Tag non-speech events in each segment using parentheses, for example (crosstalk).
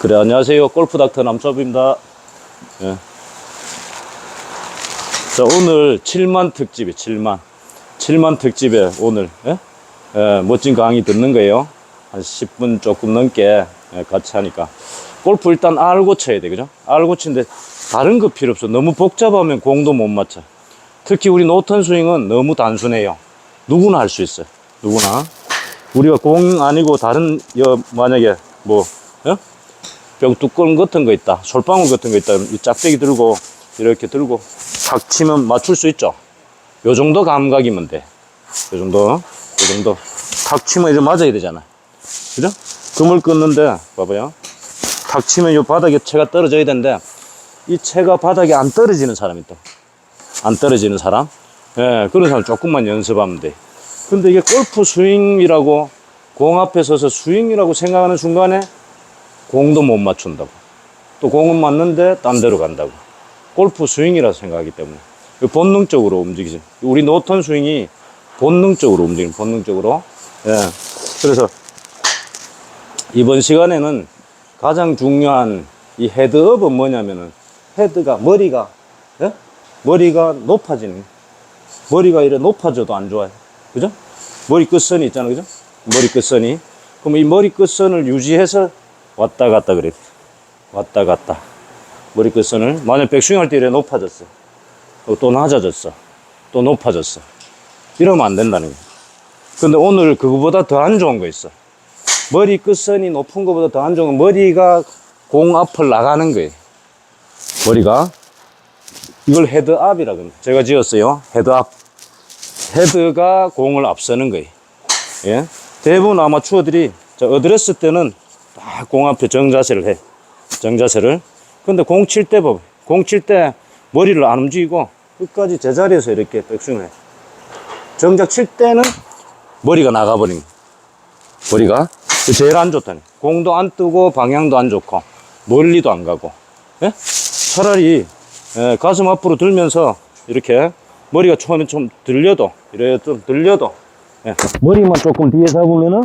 그래, 안녕하세요. 골프닥터 남섭입니다. 예. 자, 오늘 7만 특집이 7만. 7만 특집에 오늘, 예? 예, 멋진 강의 듣는 거예요. 한 10분 조금 넘게 예, 같이 하니까. 골프 일단 알고 쳐야 돼, 그죠? 알고 치는데 다른 거 필요 없어. 너무 복잡하면 공도 못 맞춰. 특히 우리 노턴 스윙은 너무 단순해요. 누구나 할 수 있어요. 누구나. 우리가 공 아니고 다른, 여, 만약에 뭐, 어? 병 뚜껑 같은 거 있다. 솔방울 같은 거 있다. 이 짝대기 들고, 이렇게 들고, 탁 치면 맞출 수 있죠. 요 정도 감각이면 돼. 요 정도, 요 정도. 탁 치면 이제 맞아야 되잖아. 그죠? 금을 끊는데, 봐봐요. 탁 치면 요 바닥에 채가 떨어져야 되는데, 이 채가 바닥에 안 떨어지는 사람이 있다. 안 떨어지는 사람. 예, 그런 사람 조금만 연습하면 돼. 근데 이게 골프 스윙이라고, 공 앞에 서서 스윙이라고 생각하는 순간에 공도 못 맞춘다고. 또 공은 맞는데 딴 데로 간다고. 골프 스윙이라 생각하기 때문에. 본능적으로 움직이지. 우리 노턴 스윙이 본능적으로 움직이는, 본능적으로. 예. 그래서 이번 시간에는 가장 중요한 이 헤드업은 뭐냐면은 헤드가, 머리가, 예? 머리가 높아지는. 머리가 이래 높아져도 안 좋아요. 그죠? 머리 끝선이 있잖아요. 그죠? 머리 끝선이. 그럼 이 머리 끝선을 유지해서 왔다 갔다 그래. 왔다 갔다. 머리 끝선을. 만약 백스윙 할 때 이래 높아졌어. 어, 또 낮아졌어. 또 높아졌어. 이러면 안 된다는 거야. 근데 오늘 그거보다 더 안 좋은 거 있어. 머리 끝선이 높은 것보다 더 안 좋은 건 머리가 공 앞을 나가는 거예요. 머리가. 이걸 헤드압이라 그럽니다. 제가 지었어요. 헤드압. 헤드가 공을 앞서는 거예요. 예. 대부분 아마추어들이 자, 어드레스 때는 딱 공 앞에 정자세를 해. 정자세를. 근데 공 칠때 봐. 공칠 때 머리를 안 움직이고 끝까지 제자리에서 이렇게 백스윙을 해. 정작 칠 때는 머리가 나가버린. 머리가. 제일 안 좋다니. 공도 안 뜨고 방향도 안 좋고 멀리도 안 가고. 예? 차라리 예, 가슴 앞으로 들면서 이렇게 머리가 처음에 좀 들려도 이래 좀 들려도 예, 머리만 조금 뒤에 잡으면은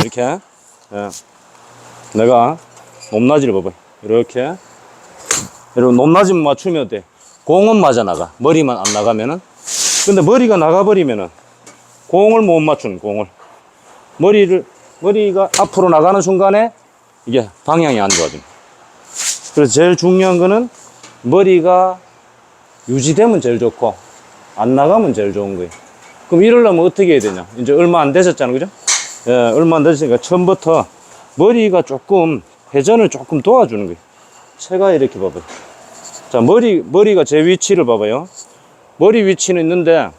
이렇게 예, 내가 높낮이를 봐봐. 이렇게. 여러분 높낮이만 맞추면 돼 공은 맞아 나가. 머리만 안 나가면은. 근데 머리가 나가버리면은 공을 못 맞추는 공을. 머리를 머리가 앞으로 나가는 순간에 이게 방향이 안 좋아집니다 그래서 제일 중요한 거는 머리가 유지되면 제일 좋고 안 나가면 제일 좋은 거예요. 그럼 이러려면 어떻게 해야 되냐? 이제 얼마 안 되셨잖아요, 그죠? 예, 얼마 안 되셨으니까 처음부터 머리가 조금 회전을 조금 도와주는 거예요. 채가 이렇게 봐봐요. 자, 머리 머리가 제 위치를 봐봐요. 머리 위치는 있는데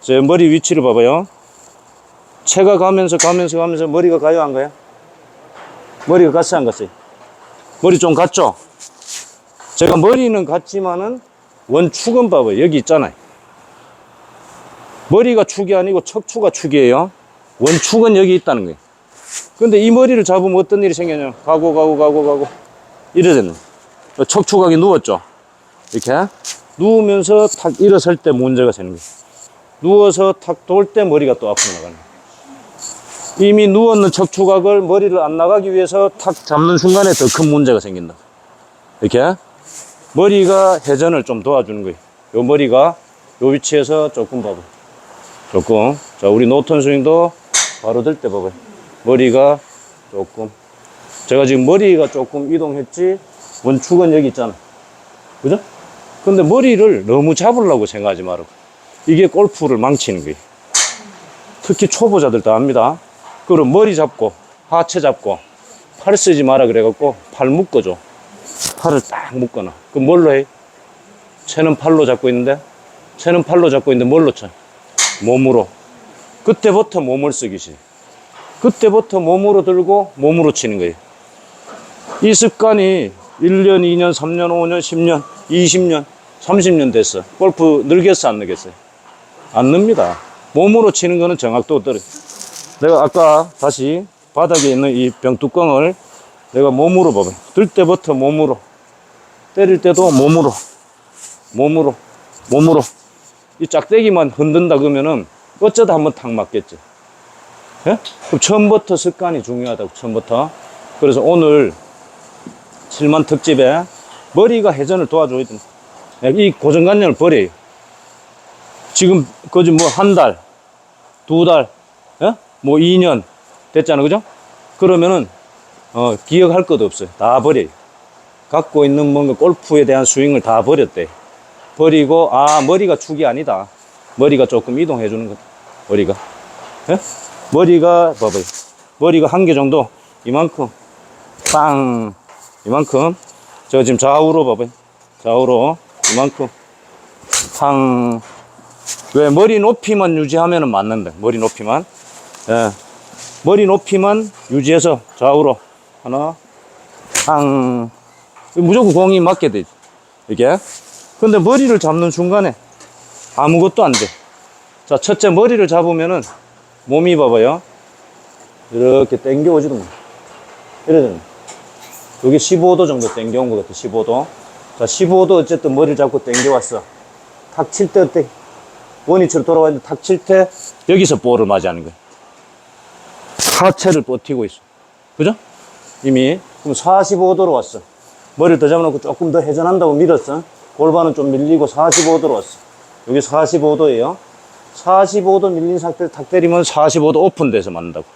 제 머리 위치를 봐봐요. 채가 가면서 가면서 가면서 머리가 가요, 안 가요? 머리가 갔어요, 안 갔어요? 머리 좀 갔죠? 제가 머리는 같지만은 원축은 봐봐요. 여기 있잖아요. 머리가 축이 아니고 척추가 축이에요. 원축은 여기 있다는 거예요. 근데 이 머리를 잡으면 어떤 일이 생겨냐. 가고, 가고, 가고, 가고. 됐네. 척추각이 누웠죠. 이렇게. 누우면서 탁 일어설 때 문제가 생기는 거예요. 누워서 탁 돌 때 머리가 또 앞으로 나가는 거예요. 이미 누웠는 척추각을 머리를 안 나가기 위해서 탁 잡는 순간에 더 큰 문제가 생긴다. 이렇게. 머리가 회전을 좀 도와주는 거예요. 요 머리가 요 위치에서 조금 봐봐. 조금. 자, 우리 노턴 스윙도 바로 들 때 봐봐요. 머리가 조금. 제가 지금 머리가 조금 이동했지, 원축은 여기 있잖아. 그죠? 근데 머리를 너무 잡으려고 생각하지 말고. 이게 골프를 망치는 거예요. 특히 초보자들 다 압니다. 그럼 머리 잡고, 하체 잡고, 팔 쓰지 마라 그래갖고, 팔 묶어줘. 팔을 딱 묶어놔. 그럼 뭘로 해? 채는 팔로 잡고 있는데, 채는 팔로 잡고 있는데 뭘로 쳐? 몸으로. 그때부터 몸을 쓰기 시작. 그때부터 몸으로 들고 몸으로 치는 거예요. 이 습관이 1년, 2년, 3년, 5년, 10년, 20년, 30년 됐어. 골프 늘겠어, 안 늘겠어요? 안 늡니다. 몸으로 치는 거는 정확도 떨어져. 내가 아까 다시 바닥에 있는 이 병뚜껑을 내가 몸으로 봐봐. 들 때부터 몸으로. 때릴 때도 몸으로. 몸으로. 몸으로. 이 짝대기만 흔든다 그러면은 어쩌다 한번 탁 맞겠지. 예? 그럼 처음부터 습관이 중요하다고, 처음부터. 그래서 오늘 7만 특집에 머리가 회전을 도와줘야. 예, 이 고정관념을 버려요. 지금, 거지 뭐, 한 달, 두 달, 예? 뭐, 2년 됐잖아. 그죠? 그러면은, 어, 기억할 것도 없어요. 다 버려요. 갖고 있는 뭔가 골프에 대한 스윙을 다 버렸대. 버리고, 아, 머리가 축이 아니다. 머리가 조금 이동해 주는 거다. 머리가. 예? 머리가, 봐봐요. 머리가 한 개 정도, 이만큼, 빵, 이만큼. 저 지금 좌우로 봐봐요. 좌우로, 이만큼. 팡. 왜 머리 높이만 유지하면 맞는다. 머리 높이만. 예. 머리 높이만 유지해서 좌우로. 하나, 팡. 무조건 공이 맞게 돼. 이게. 근데 머리를 잡는 순간에 아무것도 안 돼. 자, 첫째 머리를 잡으면은 몸이 봐봐요. 이렇게 당겨오지도 못. 이러잖아. 여기 15도 정도 당겨온 것 같아, 15도. 자, 15도 어쨌든 머리를 잡고 당겨왔어. 탁 칠 때 어때? 원위치로 돌아왔는데 탁 칠 때 여기서 볼을 맞이하는 거야. 하체를 버티고 있어. 그죠? 이미. 그럼 45도로 왔어. 머리를 더 잡아놓고 조금 더 회전한다고 밀었어. 골반은 좀 밀리고 45도로 왔어. 여기 45도예요. 45도 밀린 상태를 탁 때리면 45도 오픈돼서 맞는다고.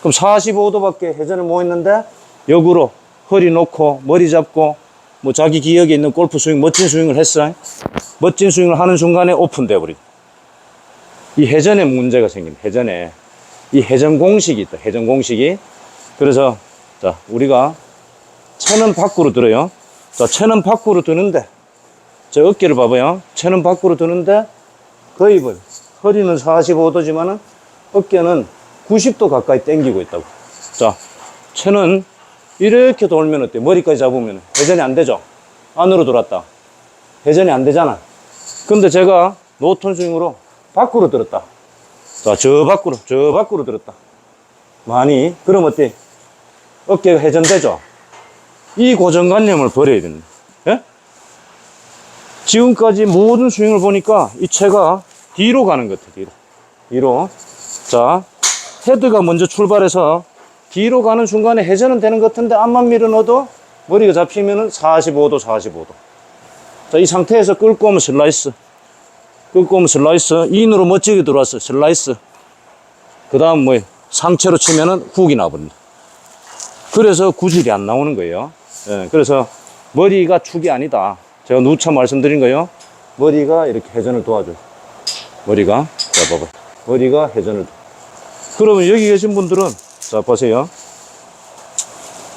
그럼 45도밖에 회전을 못 했는데 역으로 허리 놓고 머리 잡고 뭐 자기 기억에 있는 골프 스윙 멋진 스윙을 했어. 멋진 스윙을 하는 순간에 오픈돼 버리. 이 회전에 문제가 생긴 회전에 이 회전 공식이 있다. 회전 공식이 그래서 자 우리가 채는 밖으로 들어요. 자 채는 밖으로 드는데 저 어깨를 봐봐요. 채는 밖으로 드는데 거의 뭐 허리는 45도지만은 어깨는 90도 가까이 당기고 있다고. 자, 채는 이렇게 돌면 어때? 머리까지 잡으면 회전이 안 되죠? 안으로 돌았다. 회전이 안 되잖아. 근데 제가 노턴 스윙으로 밖으로 들었다. 자, 저 밖으로, 저 밖으로 들었다. 많이. 그럼 어때? 어깨가 회전되죠? 이 고정관념을 버려야 됩니다. 예? 지금까지 모든 스윙을 보니까 이 채가 뒤로 가는 것 같아요. 뒤로. 뒤로. 자, 헤드가 먼저 출발해서 뒤로 가는 순간에 회전은 되는 것 같은데 앞만 밀어 넣어도 머리가 잡히면은 45도, 45도. 자, 이 상태에서 끌고 오면 슬라이스. 끌고 오면 슬라이스. 인으로 멋지게 들어왔어. 슬라이스. 그 다음 뭐, 상체로 치면은 훅이 나버린다. 그래서 구질이 안 나오는 거예요. 예, 그래서 머리가 축이 아니다. 제가 누차 말씀드린 거예요. 머리가 이렇게 회전을 도와줘요. 머리가. 자, 봐봐. 머리가 회전을. 도- 그러면 여기 계신 분들은, 자, 보세요.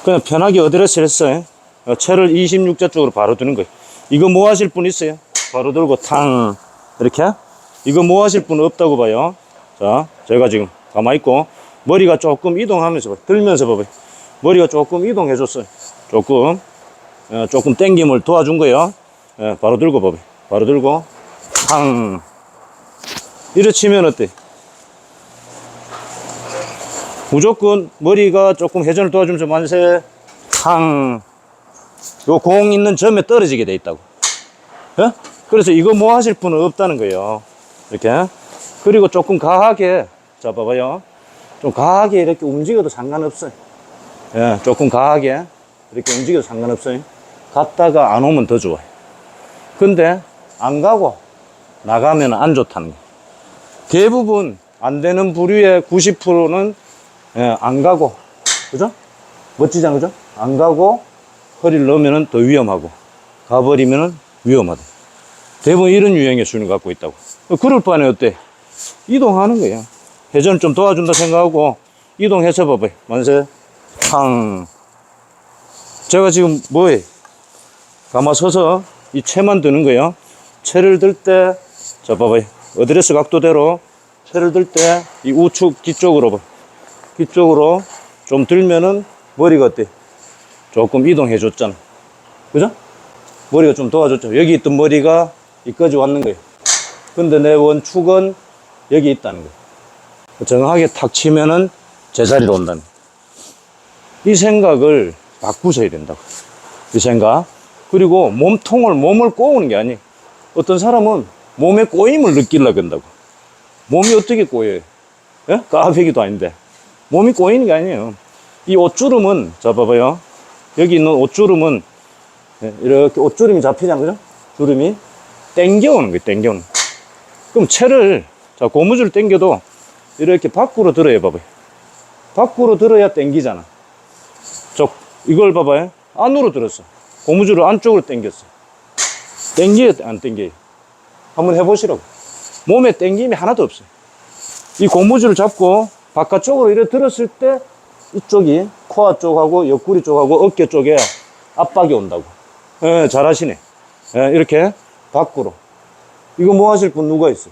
그냥 편하게 어드레스를 했어요. 어, 채를 26자 쪽으로 바로 두는 거예요. 이거 뭐 하실 분 있어요? 바로 들고 탕. 이렇게. 이거 뭐 하실 분 없다고 봐요. 자, 제가 지금 가만히 있고, 머리가 조금 이동하면서, 봐. 들면서 봐봐요. 머리가 조금 이동해줬어요. 조금. 어, 조금 당김을 도와준 거예요. 예, 바로 들고 봐봐요. 바로 들고, 탕. 이래 치면 어때? 무조건 머리가 조금 회전을 도와주면서 만세, 탕. 요 공 있는 점에 떨어지게 돼 있다고. 예? 그래서 이거 뭐 하실 분은 없다는 거예요. 이렇게. 그리고 조금 가하게, 자, 봐봐요. 좀 가하게 이렇게 움직여도 상관없어요. 예, 조금 가하게 이렇게 움직여도 상관없어요. 갔다가 안 오면 더 좋아요. 근데 안 가고 나가면 안 좋다는 거예요. 대부분 안 되는 부류의 90%는 예, 안 가고, 그죠? 멋지잖아, 그죠? 안 가고 허리를 넣으면 더 위험하고, 가버리면 위험하다. 대부분 이런 유형의 수준을 갖고 있다고. 그럴 바에 어때? 이동하는 거야. 회전을 좀 도와준다 생각하고, 이동해서 봐봐요. 만세, 탕. 제가 지금 뭐해? 가마 서서 이 채만 드는 거예요. 채를 들 때, 자, 봐봐요. 어드레스 각도대로 채를 들 때 이 우측 뒤쪽으로 봐. 뒤쪽으로 좀 들면은 머리가 어때? 조금 이동해 줬잖아. 그죠? 머리가 좀 도와줬죠. 여기 있던 머리가 여기까지 왔는 거예요. 근데 내 원축은 여기 있다는 거예요. 정확하게 탁 치면은 제자리로 온다는 거예요. 이 생각을 바꾸셔야 된다고. 이 생각. 그리고 몸통을, 몸을 꼬우는 게 아니에요. 어떤 사람은 몸에 꼬임을 느끼려고 한다고. 몸이 어떻게 꼬여요? 예? 까베기도 아닌데. 몸이 꼬이는 게 아니에요. 이 옷주름은, 자, 봐봐요. 여기 있는 옷주름은 예, 이렇게 옷주름이 잡히잖아요. 그죠? 주름이 땡겨오는 거예요. 땡겨오는 거. 그럼 채를 자 고무줄 당겨도 이렇게 밖으로 들어야 봐봐요. 밖으로 들어야 당기잖아. 저 이걸 봐봐요. 안으로 들었어. 고무줄을 안쪽으로 당겼어. 당겨야 돼, 안 당겨요? 한번 해보시라고. 몸에 당김이 하나도 없어요. 이 고무줄을 잡고 바깥쪽으로 이렇게 들었을 때 이쪽이 코아 쪽하고 옆구리 쪽하고 어깨 쪽에 압박이 온다고. 예, 잘하시네. 예, 이렇게 밖으로. 이거 뭐 하실 분 누가 있어?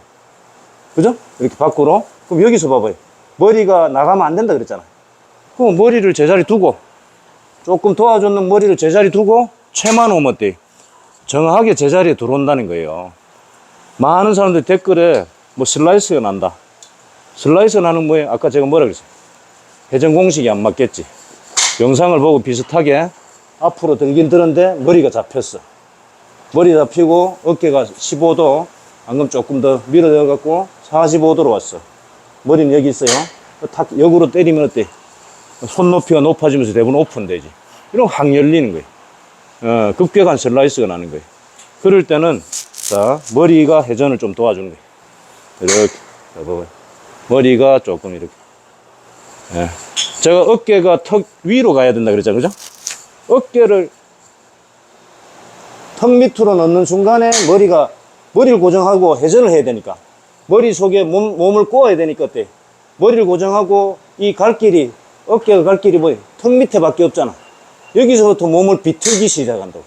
그죠? 이렇게 밖으로. 그럼 여기서 봐봐요. 머리가 나가면 안 된다 그랬잖아. 그럼 머리를 제자리 두고 조금 도와줬는 머리를 제자리 두고 채만 오면 어때? 정확하게 제자리에 들어온다는 거예요. 많은 사람들이 댓글에 뭐 슬라이스가 난다. 슬라이스 나는 뭐예요? 아까 제가 뭐라 그랬어요? 회전 공식이 안 맞겠지. 영상을 보고 비슷하게 앞으로 들긴 드는데 머리가 잡혔어. 머리 잡히고 어깨가 15도, 방금 조금 더 밀어져 갖고 45도로 왔어. 머리는 여기 있어요. 탁 역으로 때리면 어때? 손 높이가 높아지면서 대부분 오픈되지. 이런 확 열리는 거예요. 어, 급격한 슬라이스가 나는 거예요. 그럴 때는 자 머리가 회전을 좀 도와주는 거예요. 이렇게 자, 봐봐요. 머리가 조금 이렇게. 예. 제가 어깨가 턱 위로 가야 된다 그랬잖아요, 그죠? 어깨를 턱 밑으로 넣는 순간에 머리가 머리를 고정하고 회전을 해야 되니까 머리 속에 몸, 몸을 꼬아야 되니까 어때? 머리를 고정하고 이 갈 길이 어깨가 갈 길이 뭐예요? 턱 밑에밖에 없잖아. 여기서부터 몸을 비틀기 시작한다고.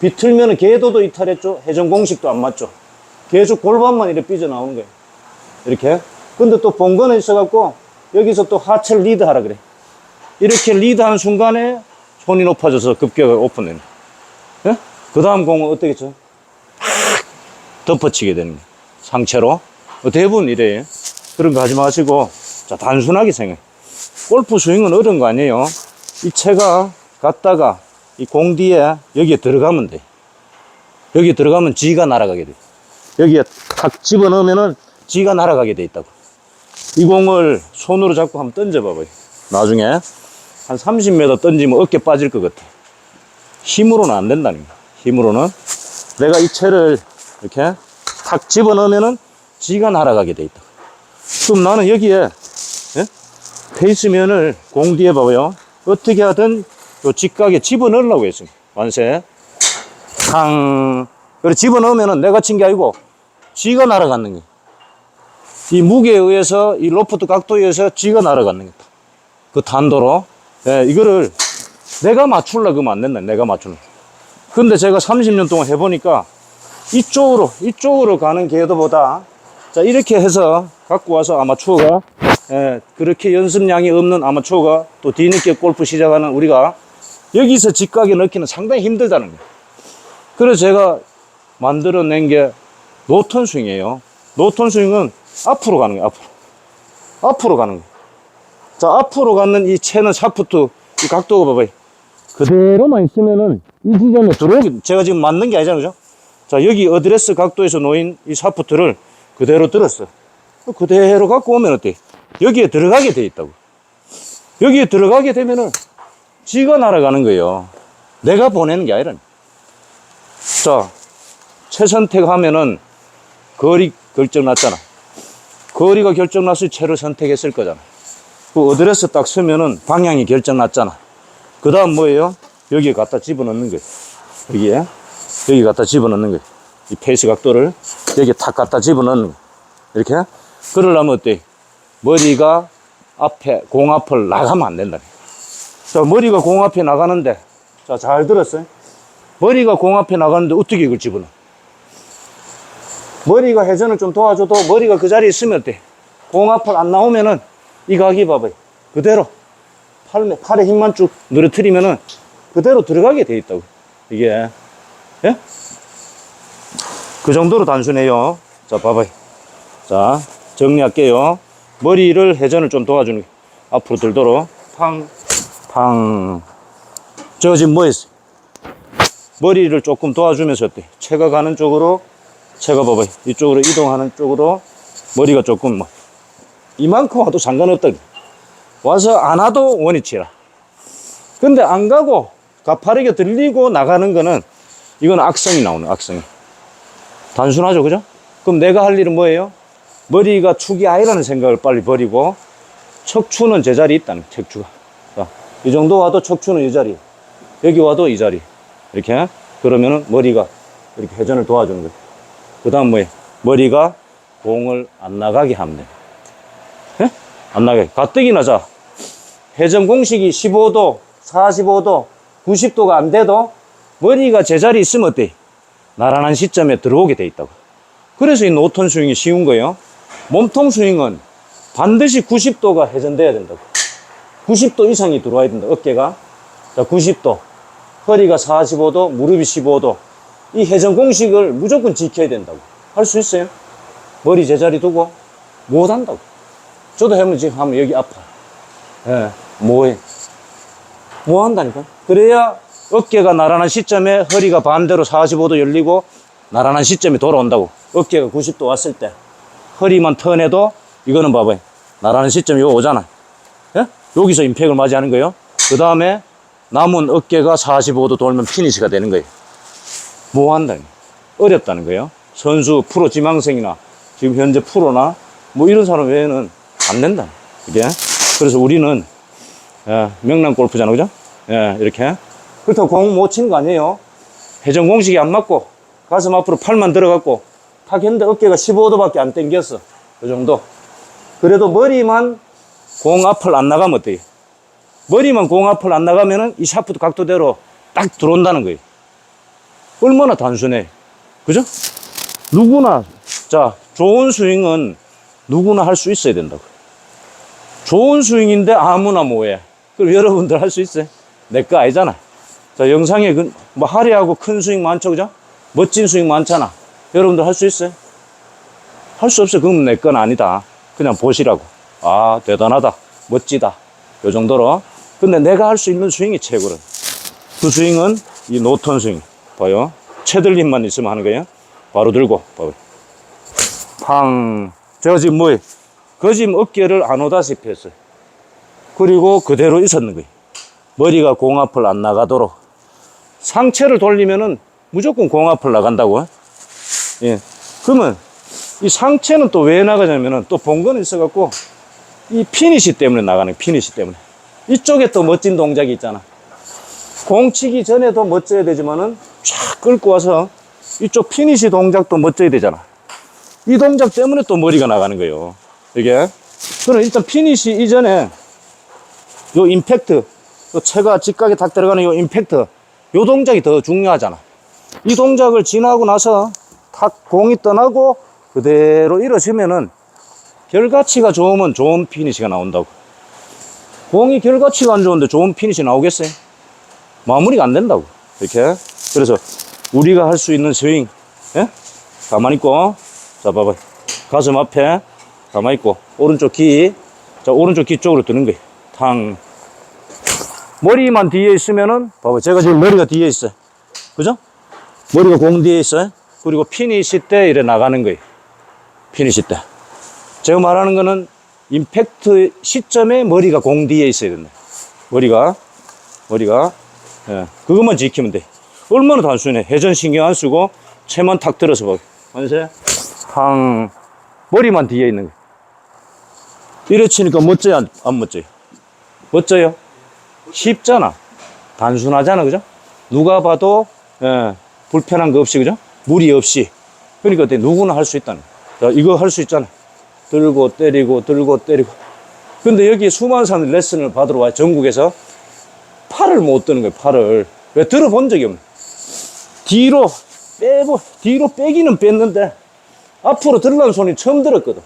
비틀면은 궤도도 이탈했죠. 회전 공식도 안 맞죠. 계속 골반만 이렇게 삐져나오는 거예요. 이렇게. 근데 또 본거는 있어갖고 여기서 또 하체를 리드하라 그래. 이렇게 리드하는 순간에 손이 높아져서 급격하게 오픈되는. 예? 그 다음 공은 어떻겠죠? 덮어치게 되는 거예요. 상체로. 뭐 대부분 이래요. 그런 거 하지 마시고, 자, 단순하게 생각해. 골프 스윙은 어려운 거 아니에요. 이 채가 갔다가 이 공 뒤에 여기에 들어가면 돼. 여기에 들어가면 지가 날아가게 돼. 여기에 탁 집어넣으면은 지가 날아가게 돼 있다고. 이 공을 손으로 잡고 한번 던져봐봐요. 나중에 한 30m 던지면 어깨 빠질 것 같아. 힘으로는 안 된다는 거야. 힘으로는. 내가 이 채를 이렇게 탁 집어넣으면은 지가 날아가게 돼 있다. 그럼 나는 여기에 예? 페이스면을 공 뒤에 봐봐요. 어떻게 하든 요 직각에 집어넣으려고 했습니다. 완세. 탕. 그래 집어넣으면은 내가 친 게 아니고 지가 날아가는 거야. 이 무게에 의해서 이 로프트 각도에 의해서 지가 날아가는 거다. 그 단도로. 예, 이거를 내가 맞출라 그러면 안 된다. 내가 맞출라. 근데 제가 30년 동안 해보니까 이쪽으로, 이쪽으로 가는 궤도보다 자, 이렇게 해서 갖고 와서 아마추어가 예, 그렇게 연습량이 없는 아마추어가 또 뒤늦게 골프 시작하는 우리가 여기서 직각에 넣기는 상당히 힘들다는 거예요. 그래서 제가 만들어낸 게 노턴 스윙이에요. 노턴 스윙은 앞으로 가는 거예요, 앞으로. 앞으로 가는 거예요. 자, 앞으로 가는 이 채는 샤프트, 이 각도가 봐봐요. 그대로만 있으면은 이 지점에 들어오게, 제가 지금 맞는 게 아니잖아요, 그죠? 자, 여기 어드레스 각도에서 놓인 이 샤프트를 그대로 들었어. 그대로 갖고 오면 어때? 여기에 들어가게 돼 있다고. 여기에 들어가게 되면은 지가 날아가는 거예요. 내가 보내는 게 아니라. 자, 채선택 하면은 거리 결정 났잖아. 거리가 결정 났을 채를 선택했을 거잖아. 그 어드레스 딱 쓰면은 방향이 결정 났잖아. 그 다음 뭐예요? 여기에 갖다 집어넣는 거예요. 여기에. 여기 갖다 집어넣는 거예요. 이 페이스 각도를 여기 탁 갖다 집어넣는 거예요. 이렇게. 그러려면 어때? 머리가 앞에, 공 앞을 나가면 안 된다. 자, 머리가 공 앞에 나가는데, 자, 잘 들었어요? 머리가 공 앞에 나가는데 어떻게 이걸 집어넣어? 머리가 회전을 좀 도와줘도 머리가 그 자리에 있으면 어때? 공 앞을 안 나오면은 이 각이 봐봐요. 그대로. 팔, 팔에 힘만 쭉 늘어뜨리면은 그대로 들어가게 돼 있다고. 이게. 예? 그 정도로 단순해요. 자, 봐봐요. 자, 정리할게요. 머리를 회전을 좀 도와주는 게 앞으로 들도록 팡, 팡. 저 지금 뭐 했어요? 머리를 조금 도와주면서 어때? 채가 가는 쪽으로, 채가 봐봐요. 이쪽으로 이동하는 쪽으로 머리가 조금 뭐, 이만큼 와도 상관없다. 와서 안 와도 원위치라. 근데 안 가고 가파르게 들리고 나가는 거는 이건 악성이 나오는 악성이. 단순하죠, 그죠? 그럼 내가 할 일은 뭐예요? 머리가 축이 아니라는 생각을 빨리 버리고 척추는 제자리에 있다는 척추가. 자, 이 정도 와도 척추는 이 자리. 여기 와도 이 자리. 이렇게. 그러면은 머리가 이렇게 회전을 도와주는 거예요. 그 다음 뭐예요? 머리가 공을 안 나가게 돼요. 예? 안 나가게. 가뜩이나 자. 회전 공식이 15도, 45도, 90도가 안 돼도 머리가 제자리에 있으면 어때? 나란한 시점에 들어오게 돼 있다고. 그래서 이 노턴 스윙이 쉬운 거예요. 몸통 스윙은 반드시 90도가 회전돼야 된다고. 90도 이상이 들어와야 된다. 어깨가. 자, 90도. 허리가 45도, 무릎이 15도. 이 회전 공식을 무조건 지켜야 된다고. 할 수 있어요? 머리 제자리 두고 못 한다고. 저도 해면 지금 하면 여기 아파. 예, 뭐해? 뭐 한다니까? 그래야 어깨가 나란한 시점에 허리가 반대로 45도 열리고 나란한 시점에 돌아온다고. 어깨가 90도 왔을 때 허리만 턴해도 이거는 봐봐요. 나란한 시점이 요 오잖아. 예? 여기서 임팩을 맞이하는 거예요. 그 다음에 남은 어깨가 45도 돌면 피니시가 되는 거예요. 뭐 한다니? 어렵다는 거예요. 선수, 프로 지망생이나 지금 현재 프로나 뭐 이런 사람 외에는 안 된다. 이게. 그래서 우리는 예, 명랑 골프잖아, 그죠? 예, 이렇게. 그렇다고 공 못 치는 거 아니에요. 회전 공식이 안 맞고, 가슴 앞으로 팔만 들어갔고, 탁 했는데 어깨가 15도밖에 안 당겼어. 그 정도. 그래도 머리만 공 앞을 안 나가면 어때요? 머리만 공 앞을 안 나가면은 이 샤프트 각도대로 딱 들어온다는 거예요. 얼마나 단순해. 그죠? 누구나, 자, 좋은 스윙은 누구나 할 수 있어야 된다고. 좋은 스윙인데 아무나 뭐해. 그럼 여러분들 할 수 있어요? 내 거 아니잖아. 자, 영상에 그, 뭐 화려하고 큰 스윙 많죠, 그죠? 멋진 스윙 많잖아. 여러분들 할 수 있어요? 할 수 없어요. 그건 내 건 아니다. 그냥 보시라고. 아, 대단하다. 멋지다. 요 정도로. 근데 내가 할 수 있는 스윙이 최고는. 그 스윙은 이 노턴 스윙. 봐요. 채들림만 있으면 하는 거예요. 바로 들고, 봐요. 팡. 제가 지금 뭐예요? 그 지금 어깨를 안 오다시피 했어요. 그리고 그대로 있었는 거예요. 머리가 공 앞을 안 나가도록. 상체를 돌리면은 무조건 공 앞을 나간다고. 예. 그러면 이 상체는 또 왜 나가냐면은 또 본거는 있어갖고 이 피니시 때문에 나가는. 피니시 때문에. 이쪽에 또 멋진 동작이 있잖아. 공 치기 전에도 멋져야 되지만은 쫙 끌고 와서 이쪽 피니시 동작도 멋져야 되잖아. 이 동작 때문에 또 머리가 나가는 거예요. 이게. 그럼 일단 피니시 이전에 요 임팩트, 요 채가 직각에 탁 들어가는 요 임팩트, 요 동작이 더 중요하잖아. 이 동작을 지나고 나서 탁 공이 떠나고 그대로 일어서면은 결과치가 좋으면 좋은 피니시가 나온다고. 공이 결과치가 안 좋은데 좋은 피니시 나오겠어요? 마무리가 안 된다고. 이렇게. 그래서 우리가 할 수 있는 스윙, 예? 가만히 있고, 자, 봐봐. 가슴 앞에 가만히 있고, 오른쪽 귀, 자, 오른쪽 귀 쪽으로 드는 거예요. 탕. 머리만 뒤에 있으면은, 봐봐. 제가 지금 머리가 뒤에 있어요. 그죠? 머리가 공 뒤에 있어요. 그리고 피니시 때 이래 나가는 거예요. 피니시 때. 제가 말하는 거는 임팩트 시점에 머리가 공 뒤에 있어야 된다. 머리가, 머리가, 예, 그것만 지키면 돼. 얼마나 단순해. 회전 신경 안 쓰고, 채만 탁 들어서 봐. 만세. 탕. 머리만 뒤에 있는 거. 이래 치니까 멋져요? 안, 안 멋져요? 멋져요? 쉽잖아. 단순하잖아. 그죠? 누가 봐도, 예, 불편한 거 없이, 그죠? 무리 없이. 그러니까? 누구나 할 수 있다는 거야. 자, 이거 할 수 있잖아. 들고 때리고, 들고 때리고. 근데 여기 사람들이 레슨을 받으러 와요. 전국에서. 팔을 못 드는 거예요, 팔을. 왜 들어본 적이 없네. 뒤로 빼고, 뒤로 빼기는 뺐는데, 앞으로 들어가는 손이 처음 들었거든.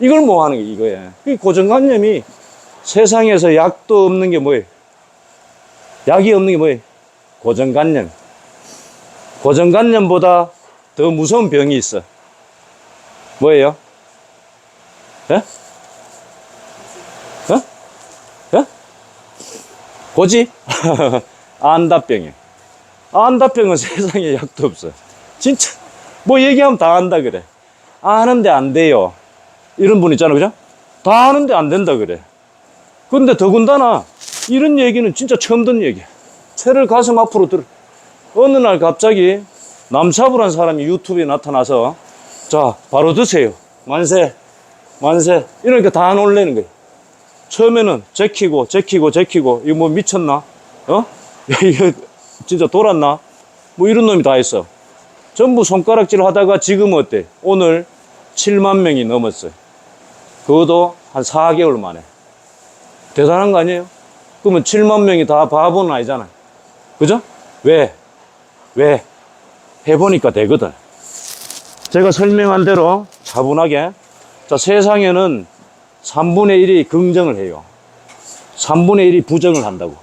이걸 뭐 하는 게 이거예요. 그 고정관념이 세상에서 약도 없는 게 뭐예요? 약이 없는 게 뭐예요? 고정관념. 고정관념보다 더 무서운 병이 있어. 뭐예요? 예? 어? 예? 고지? (laughs) 안다병이에요. 안다병은 (laughs) 세상에 약도 없어. 진짜. 뭐 얘기하면 다 안다 그래. 아는데 안 돼요. 이런 분 있잖아, 그죠? 다 아는데 안 된다 그래. 근데 더군다나 이런 얘기는 진짜 처음 듣는 얘기야. 채를 가슴 앞으로 들. 어느 날 갑자기 남사부란 사람이 유튜브에 나타나서 자 바로 드세요. 만세, 만세. 이러니까 다 놀래는 거예요. 처음에는 제키고 제키고 제키고 이거 뭐 미쳤나? 어? (laughs) 이거 진짜 돌았나? 뭐 이런 놈이 다 있어. 전부 손가락질 하다가 지금 어때? 오늘 7만 명이 넘었어요. 그것도 한 4개월 만에. 대단한 거 아니에요? 그러면 7만 명이 다 바보는 아니잖아요. 그죠? 왜? 왜? 해보니까 되거든. 제가 설명한 대로 차분하게. 자, 세상에는 3분의 1이 긍정을 해요. 3분의 1이 부정을 한다고.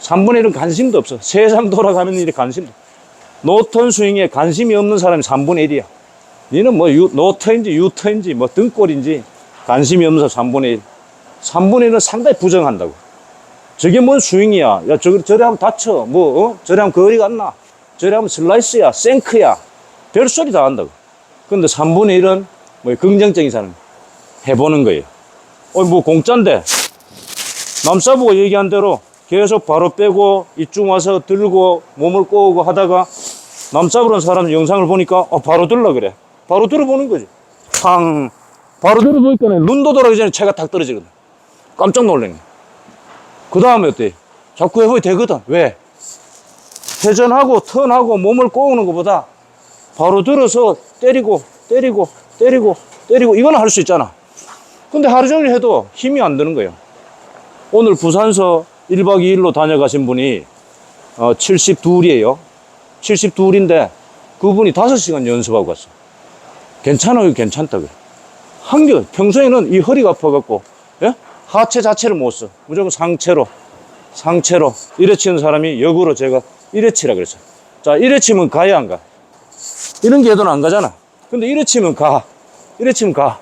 3분의 1은 관심도 없어. 세상 돌아가는 일에 관심도. 노턴 스윙에 관심이 없는 사람이 3분의 1이야. 니는 뭐 유, 노터인지 유터인지 뭐 등골인지 관심이 없는 사람 3분의 1. 3분의 1은 상당히 부정한다고. 저게 뭔 스윙이야. 야, 저, 저래 하면 다쳐. 뭐, 어? 저래 하면 거리 갔나? 저래 하면 슬라이스야, 생크야. 별 소리 다 한다고. 근데 3분의 1은 뭐 긍정적인 사람. 해보는 거예요. 어, 뭐 공짜인데. 남사부가 얘기한 대로 계속 바로 빼고 이쪽 와서 들고 몸을 꼬고 하다가 남사부란 사람 영상을 보니까 어, 바로 들라 그래. 바로 들어보는 거지. 탕. 바로 들어보니까 눈도 돌아가기 전에 채가 탁 떨어지거든. 깜짝 거야. 그 다음에 어때? 자꾸 해보이 되거든. 왜? 회전하고 턴하고 몸을 꼬우는 것보다 바로 들어서 때리고 때리고 때리고 때리고 이거는 할 수 있잖아. 근데 하루 종일 해도 힘이 안 드는 거예요. 오늘 부산서 1박 2일로 다녀가신 분이 어, 72이에요. 72인데 그분이 5시간 연습하고 갔어. 괜찮아요, 괜찮다 그래. 한결 평소에는 이 허리가 아파갖고 예? 하체 자체를 못 써. 무조건 상체로 상체로 이래 치는 사람이 역으로 제가 이래 치라 그랬어요. 자, 이래 치면 가야 안 가. 이런 게 해도는 안 가잖아. 근데 이래 치면 가. 이래 치면 가.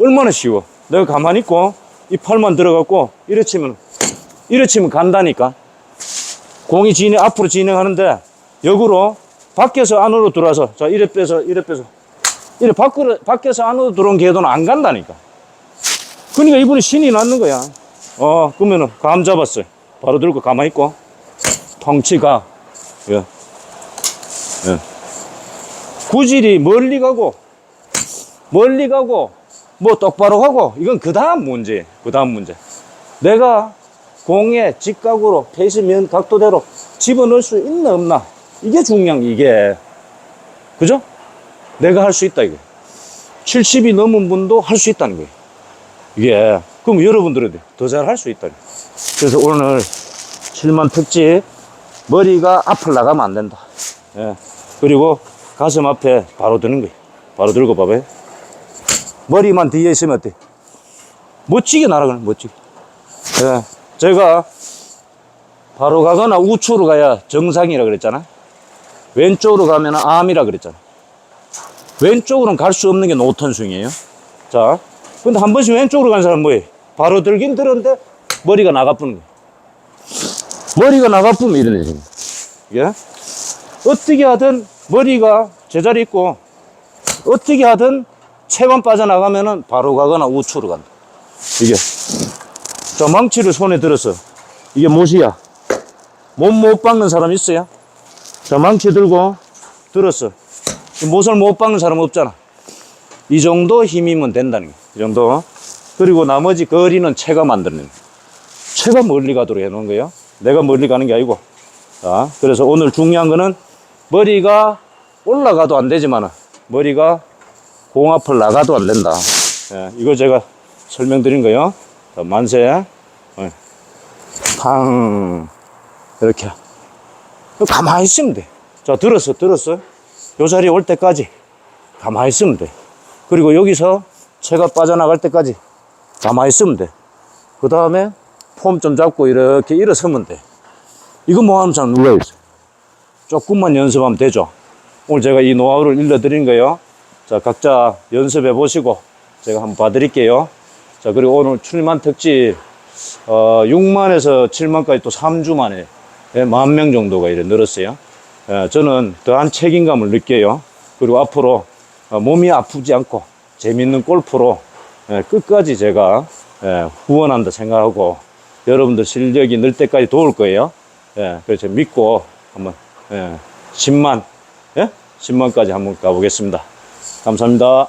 얼마나 쉬워. 내가 가만히 있고 이 팔만 들어갖고 이래 치면 이래 치면 간다니까. 공이 진행 앞으로 진행하는데 역으로 밖에서 안으로 들어와서 자 이래 빼서 이래 빼서 이래 밖으로 밖에서 안으로 들어온 궤도는 안 간다니까. 그러니까 이분이 신이 났는 거야. 어 그러면은 감 잡았어요. 바로 들고 가만히 있고 덩치가 예. 예. 구질이 멀리 가고 멀리 가고 뭐 똑바로 하고 이건 그 다음 문제 그 다음 문제. 내가 공에 직각으로 페이스면 각도대로 집어넣을 수 있나 없나? 이게 중요한 게 이게. 그죠? 내가 할 수 있다 이거 70이 넘은 분도 할 수 있다는 거예요. 이게. 그럼 여러분들은 더잘 할 수 있다. 그래서 오늘 7만 특집 머리가 앞을 나가면 안 된다. 예. 그리고 가슴 앞에 바로 드는 거예요 바로 들고 봐봐요 머리만 뒤에 있으면 어때? 멋지게 날아가는 멋지게. 예, 제가 바로 가거나 우측으로 가야 정상이라 그랬잖아. 왼쪽으로 가면 암이라 그랬잖아. 왼쪽으로는 갈 수 없는 게 노턴 스윙이에요. 자, 근데 한 번씩 왼쪽으로 가는 사람 뭐해? 바로 들긴 들었는데 머리가 거야. 머리가 나가쁘면 이런 일입니다 예? 어떻게 하든 머리가 제자리 있고 어떻게 하든 체만 빠져나가면은 바로 가거나 우측으로 간다. 이게. 자, 망치를 손에 들었어. 이게 못이야. 몸못 박는 사람 있어요? 자, 망치 들고 들었어. 못을 못 박는 사람 없잖아. 이 정도 힘이면 된다는 게. 이 정도. 그리고 나머지 거리는 체가 만드는 거야. 체가 멀리 가도록 해놓은 거예요. 내가 멀리 가는 게 아니고. 자, 그래서 오늘 중요한 거는 머리가 올라가도 안 되지만 머리가 공 앞을 나가도 안 된다. 예, 이거 제가 설명드린 거요. 자, 만세. 예. 팡. 이렇게. 가만히 있으면 돼. 자, 들었어, 들었어. 요 자리에 올 때까지 가만히 있으면 돼. 그리고 여기서 채가 빠져나갈 때까지 가만히 있으면 돼. 그 다음에 폼 좀 잡고 이렇게 일어서면 돼. 이거 뭐 하면 잘 눌러야 돼. 조금만 연습하면 되죠. 오늘 제가 이 노하우를 일러드린 거예요. 자, 각자 연습해 보시고 제가 한번 봐드릴게요. 자, 그리고 오늘 출만 특집, 어, 6만에서 7만까지 또 3주 만에 예, 만명 정도가 이래 늘었어요. 예, 저는 더한 책임감을 느껴요. 그리고 앞으로 어, 몸이 아프지 않고 재밌는 골프로 예, 끝까지 제가 예, 후원한다 생각하고 여러분들 실력이 늘 때까지 도울 거예요. 예, 그래서 믿고 한번, 예, 10만, 예? 10만까지 한번 가보겠습니다. 감사합니다.